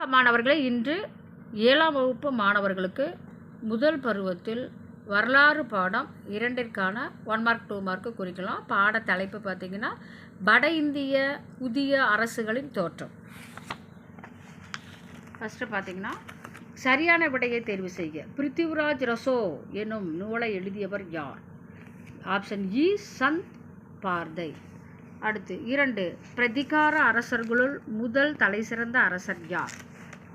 மாணவர்களே இன்று ஏழாம் வகுப்பு மாணவர்களுக்கு முதல் பருவத்தில் வரலாறு பாடம் இரண்டிற்கான ஒன் மார்க் டூ மார்க்கு குறிக்கலாம். பாட தலைப்பு பார்த்திங்கன்னா வட இந்திய புதிய அரசுகளின் தோற்றம். ஃபஸ்ட்டு பார்த்திங்கன்னா சரியான விடையை தேர்வு செய்ய பிருத்திவிராஜ் ரசோ எனும் நூலை எழுதியவர் யார்? Option E e, Chand Bardai. அடுத்து இரண்டு பிரதிகார அரசர்களுள் முதல் தலைசிறந்த அரசர் யார்?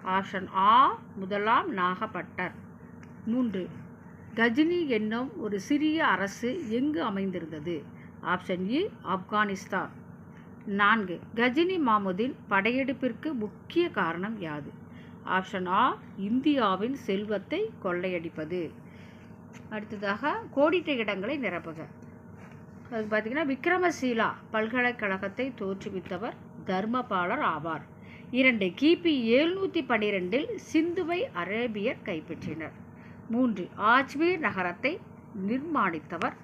ஆப்ஷன் ஆ முதலாம் நாகப்பட்டர். மூன்று கஜினி என்னும் ஒரு சிறிய அரசு எங்கு அமைந்திருந்தது? Option E Afghanistan. நான்கு கஜினி மாமுதின் படையெடுப்பிற்கு முக்கிய காரணம் யாது? ஆப்ஷன் ஆ இந்தியாவின் செல்வத்தை கொள்ளையடிப்பது. அடுத்ததாக கோடிட்ட இடங்களை நிரப்புக. அது பார்த்திங்கன்னா விக்ரமசீலா பல்கலைக்கழகத்தை தோற்றுவித்தவர் தர்மபாலர் ஆவார். இரண்டு கிபி எழுநூற்றி பன்னிரெண்டில் சிந்துவை அரேபியர் கைப்பற்றினர். மூன்று ஆஜ்மீர் நகரத்தை நிர்மாணித்தவர்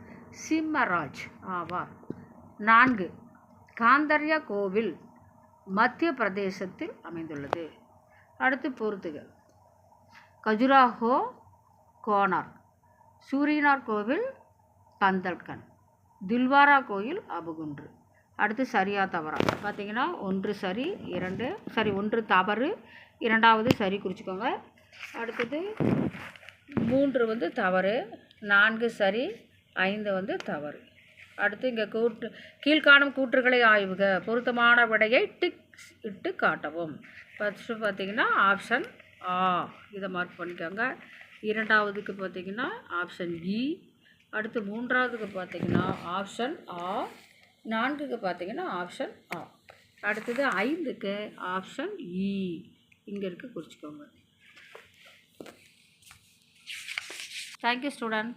சிம்மராஜ் ஆவார். நான்கு காந்தர்யா கோவில் மத்திய பிரதேசத்தில் அமைந்துள்ளது. அடுத்து பொறுத்துக கஜுராஹோ கோனார் சூரியனார் கோவில் பந்தல்கன் தில்வாரா கோயில் அபுகுன்று. அடுத்து சரியா தவறா. பார்த்தீங்கன்னா ஒன்று சரி இரண்டு சரி ஒன்று தவறு இரண்டாவது சரி குறிச்சிக்கோங்க. அடுத்தது மூன்று வந்து தவறு நான்கு சரி ஐந்து வந்து தவறு. அடுத்து இங்கே கூட்டு கீழ்காணும் கூற்றுகளை ஆய்வுக. பொருத்தமான விடையை டிக் இட்டு காட்டவும். ஃபஸ்ட்டு பார்த்தீங்கன்னா ஆப்ஷன் ஆ. இதை மார்க் பண்ணிக்கோங்க. இரண்டாவதுக்கு பார்த்தீங்கன்னா ஆப்ஷன் இ e. அடுத்து மூன்றாவதுக்கு பார்த்தீங்கன்னா ஆப்ஷன் ஆ. நான்குக்கு பார்த்தீங்கன்னா ஆப்ஷன் ஆ அடுத்தது ஐந்துக்கு ஆப்ஷன் இ e. இங்கே இருக்குது குறிச்சிக்கோங்க. Thank you student